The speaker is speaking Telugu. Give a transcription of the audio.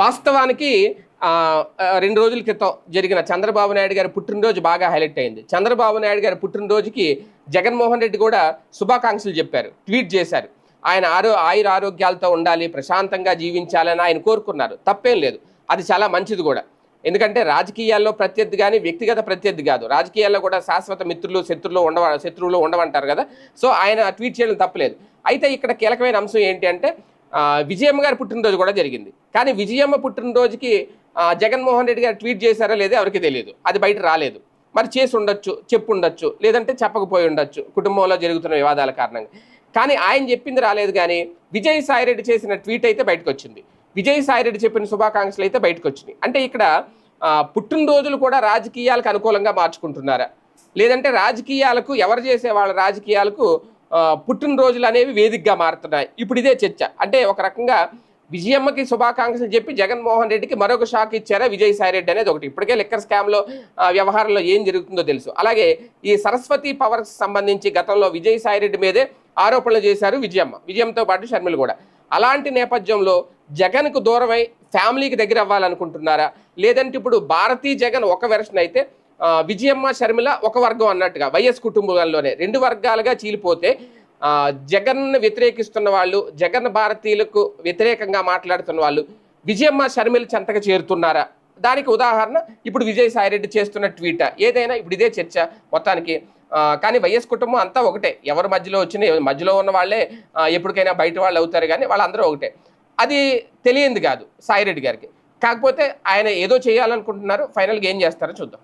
వాస్తవానికి రెండు రోజుల క్రితం జరిగిన చంద్రబాబు నాయుడు గారి పుట్టినరోజు బాగా హైలైట్ అయింది. చంద్రబాబు నాయుడు గారి పుట్టినరోజుకి జగన్మోహన్ రెడ్డి కూడా శుభాకాంక్షలు చెప్పారు ట్వీట్ చేశారు. ఆయన ఆరో ఆయుర ఆరోగ్యాలతో ఉండాలి ప్రశాంతంగా జీవించాలని ఆయన కోరుకున్నారు. తప్పేం లేదు అది చాలా మంచిది కూడా. ఎందుకంటే రాజకీయాల్లో ప్రత్యర్థి కానీ వ్యక్తిగత ప్రత్యర్థి కాదు. రాజకీయాల్లో కూడా శాశ్వత మిత్రులు శత్రులు ఉండవ శత్రువులు ఉండవంటారు కదా. సో ఆయన ట్వీట్ చేయడం తప్పలేదు. అయితే ఇక్కడ కీలకమైన అంశం ఏంటి అంటే విజయమ్మ గారి పుట్టినరోజు కూడా జరిగింది. కానీ విజయమ్మ పుట్టినరోజుకి జగన్మోహన్ రెడ్డి గారు ట్వీట్ చేశారా లేదా ఎవరికి తెలియదు అది బయట రాలేదు. మరి చేసి ఉండొచ్చు చెప్పు ఉండొచ్చు లేదంటే చెప్పకపోయి ఉండొచ్చు కుటుంబంలో జరుగుతున్న వివాదాల కారణంగా. కానీ ఆయన చెప్పింది రాలేదు కానీ విజయసాయిరెడ్డి చేసిన ట్వీట్ అయితే బయటకు వచ్చింది విజయసాయిరెడ్డి చెప్పిన శుభాకాంక్షలు అయితే బయటకు వచ్చినాయి అంటే ఇక్కడ పుట్టినరోజులు కూడా రాజకీయాలకు అనుకూలంగా మార్చుకుంటున్నారా? లేదంటే రాజకీయాలకు ఎవరు చేసే వాళ్ళ రాజకీయాలకు పుట్టినరోజులు అనేవి వేదికగా మారుతున్నాయి. ఇప్పుడు ఇదే చర్చ. అంటే ఒక రకంగా విజయమ్మకి శుభాకాంక్షలు చెప్పి జగన్మోహన్ రెడ్డికి మరొక షాక్ ఇచ్చారా విజయసాయి రెడ్డి అనేది ఒకటి. ఇప్పటికే లెక్కర్ స్కామ్లో వ్యవహారంలో ఏం జరుగుతుందో తెలుసు. అలాగే ఈ సరస్వతి పవర్స్ సంబంధించి గతంలో విజయసాయి రెడ్డి మీదే ఆరోపణలు చేశారు విజయమ్మ. విజయంతో పాటు షర్మిల కూడా. అలాంటి నేపథ్యంలో జగన్కు దూరమై ఫ్యామిలీకి దగ్గర అవ్వాలనుకుంటున్నారా? లేదంటే ఇప్పుడు భారతీ జగన్ ఒక వెర్షన్ అయితే విజయమ్మ షర్మిల ఒక వర్గం అన్నట్టుగా వైఎస్ కుటుంబంలోనే రెండు వర్గాలుగా చీలిపోతే జగన్ వ్యతిరేకిస్తున్న వాళ్ళు జగన్ భారతీయులకు వ్యతిరేకంగా మాట్లాడుతున్న వాళ్ళు విజయమ్మ షర్మిల చెంతగా చేరుతున్నారా? దానికి ఉదాహరణ ఇప్పుడు విజయసాయిరెడ్డి చేస్తున్న ట్వీట్. ఏదైనా ఇప్పుడు ఇదే చర్చ మొత్తానికి. కానీ వైఎస్ కుటుంబం అంతా ఒకటే. ఎవరి మధ్యలో వచ్చిన మధ్యలో ఉన్న వాళ్ళే ఎప్పటికైనా బయట వాళ్ళు అవుతారు కానీ వాళ్ళందరూ ఒకటే. అది తెలియంది కాదు సాయిరెడ్డి గారికి. కాకపోతే ఆయన ఏదో చేయాలనుకుంటున్నారు ఫైనల్గా ఏం చేస్తారో చూద్దాం.